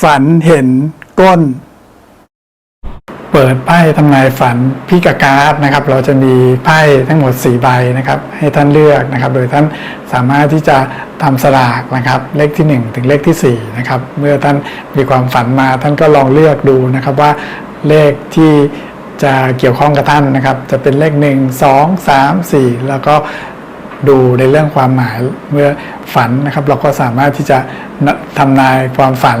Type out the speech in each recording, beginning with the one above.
ฝันเห็นก้น เปิดไพ่ทำนายฝันพิกาการ์ดนะครับ เราจะมีไพ่ทั้งหมด 4 ใบนะครับ ให้ท่านเลือกนะครับ โดยท่านสามารถที่จะทำสลากนะครับ เลขที่ 1 ถึงเลขที่ 4 นะครับ เมื่อท่านมีความฝันมาท่านก็ลองเลือกดูนะครับว่าเลขที่จะเกี่ยวข้องกับท่านนะครับ จะเป็นเลข 1 2 3 4 แล้วก็ดูในเรื่องความหมายเมื่อฝันนะครับ เราก็สามารถที่จะทำนายความฝัน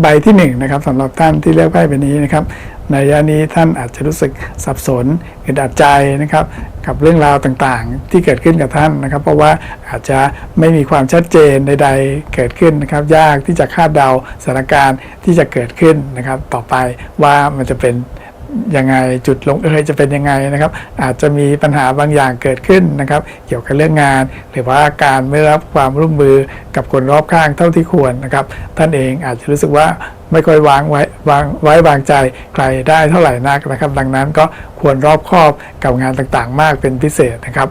ใบที่1นงนะครับสำหรับท่านที่เลือกไพ่ใบนี้นะครับในยะนี้ท่านอาจจะรู้สึกสับสนอึดอัดใจนะครับกับเรื่องราวต่างๆ ที่เกิดขึ้นกับท่านนะครับ เพราะว่าอาจจะไม่มีความชัดเจนใดๆเกิดขึ้นนะครับ ยากที่จะคาดเดาสถานการณ์ที่จะเกิดขึ้นนะครับ ต่อไปว่ามันจะเป็น ยังไงจุดลงเอยจะเป็นยังไงนะครับ อาจจะมีปัญหาบางอย่างเกิดขึ้นนะครับ เกี่ยวกับเรื่องงาน หรือว่าการไม่รับความร่วมมือกับคนรอบข้างเท่าที่ควรนะครับ ท่านเองอาจจะรู้สึกว่าไม่ค่อยวางไว้วางไว้วางใจใครได้เท่าไหร่นักนะครับ ดังนั้นก็ควรรอบคอบกับงานต่างๆ มากเป็นพิเศษนะครับ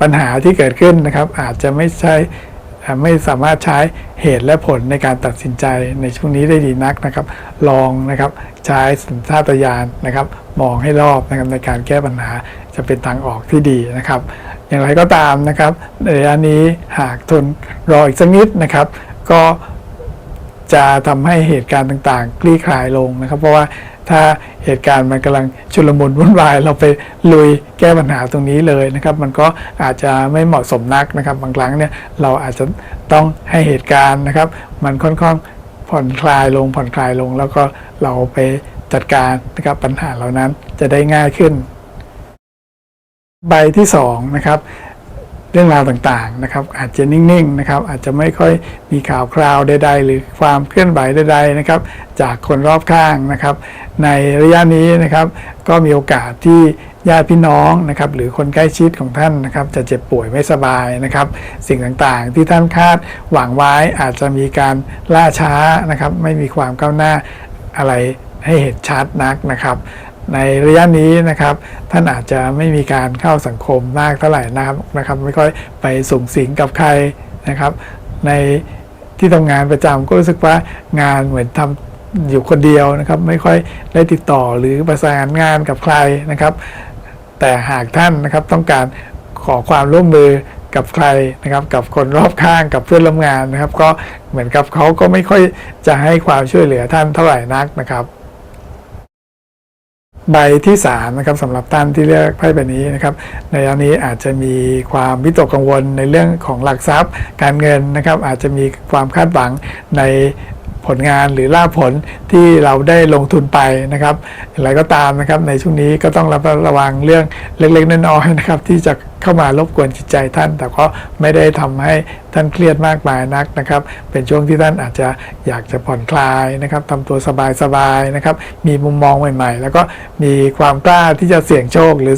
ปัญหาที่เกิดขึ้นนะครับ อาจจะไม่ใช่ ไม่สามารถใช้เหตุและผลในการตัดสินใจในช่วงนี้ได้ดีนักนะครับ ลองนะครับใช้สัญชาตญาณนะครับ มองให้รอบนะครับในการแก้ปัญหาจะเป็นทางออกที่ดีนะครับ อย่างไรก็ตามนะครับในระยะนี้หากทนรออีกสักนิดนะครับ ก็ จะทำให้เหตุการณ์ต่างๆ คลี่คลายลงนะครับ เพราะว่าถ้าเหตุการณ์มันกำลังชุลมุนวุ่นวาย เราไปลุยแก้ปัญหาตรงนี้เลยนะครับ มันก็อาจจะไม่เหมาะสมนักนะครับ บางครั้งเนี่ยเราอาจจะต้องให้เหตุการณ์นะครับ มันค่อนข้างผ่อนคลายลงผ่อนคลายลง แล้วก็เราไปจัดการนะครับปัญหาเหล่านั้นจะได้ง่ายขึ้น ใบที่สองนะครับ เรื่องราวต่างๆนะครับ อาจจะนิ่งๆนะครับ อาจจะไม่ค่อยมีข่าวคราวใด ๆ หรือความเคลื่อนไหวใด ๆนะครับ จากคนรอบข้างนะครับ ในระยะนี้นะครับ ก็มีโอกาสที่ญาติพี่น้องนะครับหรือคนใกล้ชิดของท่านนะครับ จะเจ็บป่วยไม่สบายนะครับ สิ่งต่างๆ ที่ท่านคาดหวังไว้อาจจะมีการล่าช้านะครับ ไม่มีความก้าวหน้าอะไรให้เห็นชัดนักนะครับ ในระยะนี้นะครับ ท่านอาจจะไม่มีการเข้าสังคมมากเท่าไหร่นะครับนะครับ ไม่ค่อยไปสูงสิงกับใครนะครับ ในที่ทำงานประจำก็รู้สึกว่างานเหมือนทำอยู่คนเดียวนะครับ ไม่ค่อยได้ติดต่อหรือประสานงานกับใครนะครับ แต่หากท่านนะครับต้องการขอความร่วมมือกับใครนะครับ กับคนรอบข้างกับเพื่อนร่วมงานนะครับ ก็เหมือนกับเขาก็ไม่ค่อยจะให้ความช่วยเหลือท่านเท่าไหร่นักนะครับ ใบที่3นะครับสำหรับท่านที่เลือกไพ่ใบนี้นะครับในอันนี้อาจจะมีความวิตกกังวลในเรื่องของหลักทรัพย์ การเงินนะครับอาจจะมีความคาดหวังใน ผลงานหรือล่าผลที่เราได้ลงทุนไปนะครับอย่างไรก็ตามนะครับในช่วงนี้ก็ต้องระมัดระวังเรื่องเล็กๆน้อยๆนะครับที่จะเข้ามารบกวนจิตใจท่าน แต่ก็ไม่ได้ทำให้ท่านเครียดมากมายนักนะครับ เป็นช่วงที่ท่านอาจจะอยากจะผ่อนคลายนะครับทำตัวสบายๆนะครับ มีมุมมองใหม่ ๆ แล้วก็มีความกล้าที่จะเสี่ยงโชคหรือ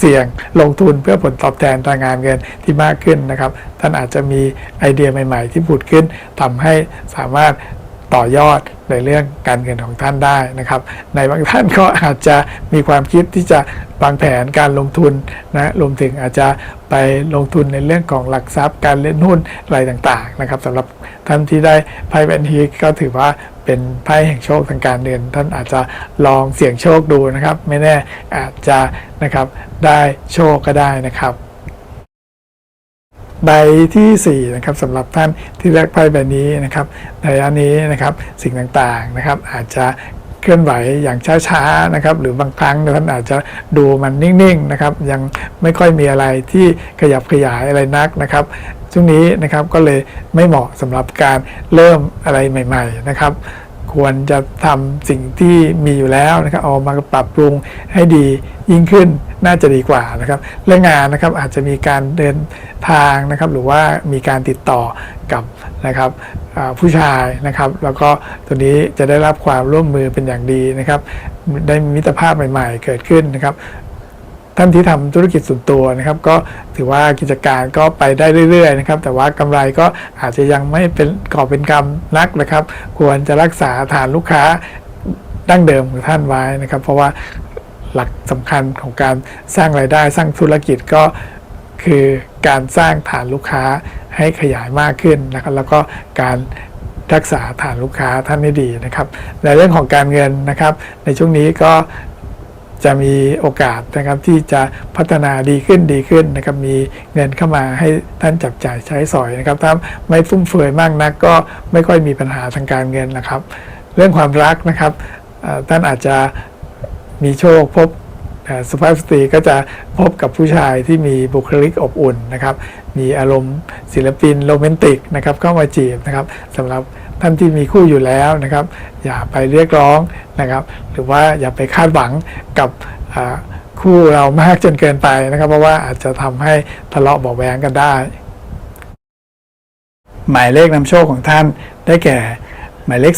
เสี่ยงลงทุนเพื่อผลตอบแทนทางงานเงินที่มากขึ้นนะครับ ท่านอาจจะมีไอเดียใหม่ ๆ ที่ผุดขึ้นทำให้สามารถ ต่อยอดในเรื่องการเงินของท่านได้นะครับ ในบางท่านก็อาจจะมีความคิดที่จะวางแผนการลงทุนนะรวมถึงอาจจะไปลงทุนในเรื่องของหลักทรัพย์การเล่นหุ้นอะไรต่างๆนะครับสำหรับท่านที่ได้ไพ่แบนทีก็ถือว่าเป็นไพ่แห่งโชคทางการเงิน ท่านอาจจะลองเสี่ยงโชคดูนะครับ ไม่แน่อาจจะนะครับได้โชคก็ได้นะครับ ใบที่4นะครับสำหรับท่านที่เลือกไพ่ใบนี้นะครับในอันนี้นะครับสิ่งต่างๆนะครับอาจจะเคลื่อนไหวอย่างช้าๆนะครับหรือบางครั้งท่านอาจจะดูมันนิ่งๆนะครับยังไม่ค่อยมีอะไรที่ขยับขยายอะไรนักนะครับช่วงนี้นะครับก็เลยไม่เหมาะสำหรับการเริ่มอะไรใหม่ ๆนะครับ ควรจะทำสิ่งที่มีอยู่แล้วนะครับเอามาปรับปรุงให้ดียิ่งขึ้น น่าจะดีกว่านะครับเรื่องานนะครับอาจจะมีการเดินทางนะครับหรือว่ามีการติดต่อกับนะครับผู้ชายนะครับแล้วก็ตัวนี้จะได้รับความร่วมมือเป็นอย่างดีนะครับได้มิตรภาพใหม่ ๆ เกิดขึ้นนะครับท่านที่ทำธุรกิจส่วนตัวนะครับ ก็ถือว่ากิจการก็ไปได้เรื่อยๆนะครับ แต่ว่ากำไรก็อาจจะยังไม่เป็นกอเป็นกำนักนะครับ ควรจะรักษาฐานลูกค้าดั้งเดิมของท่านไว้นะครับ เพราะว่า หลักสำคัญของการสร้างรายได้สร้างธุรกิจก็คือการสร้างฐานลูกค้าให้ขยายมากขึ้นนะครับแล้วก็การรักษาฐานลูกค้าท่านให้ดีนะครับ ในเรื่องของการเงินนะครับ ในช่วงนี้ก็จะมีโอกาสนะครับที่จะพัฒนาดีขึ้นดีขึ้นนะครับมีเงินเข้ามาให้ท่านจับจ่ายใช้สอยนะครับถ้าไม่ฟุ่มเฟือยมากนัก ก็ไม่ค่อยมีปัญหาทางการเงินนะครับ เรื่องความรักนะครับท่านอาจจะ มีโชคพบสุภาพสตรีก็จะพบกับผู้ชายที่มีบุคลิกอบอุ่นนะครับ มีอารมณ์ศิลปินโรแมนติกนะครับเข้ามาจีบนะครับสำหรับท่านที่มีคู่อยู่แล้วนะครับ อย่าไปเรียกร้องนะครับ หรือว่าอย่าไปคาดหวังกับคู่เรามากจนเกินไปนะครับ เพราะว่าอาจจะทำให้ทะเลาะเบาะแวงกันได้ หมายเลขนำโชคของท่านได้แก่ หมายเลข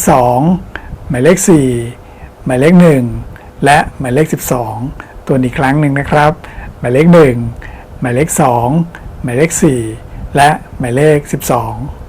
2 หมายเลข 4 หมายเลข 1 และหมายเลข 12 ตัวอีกครั้งหนึ่งนะครับ หมายเลข 1 หมายเลข 2 หมายเลข 4 และหมายเลข 12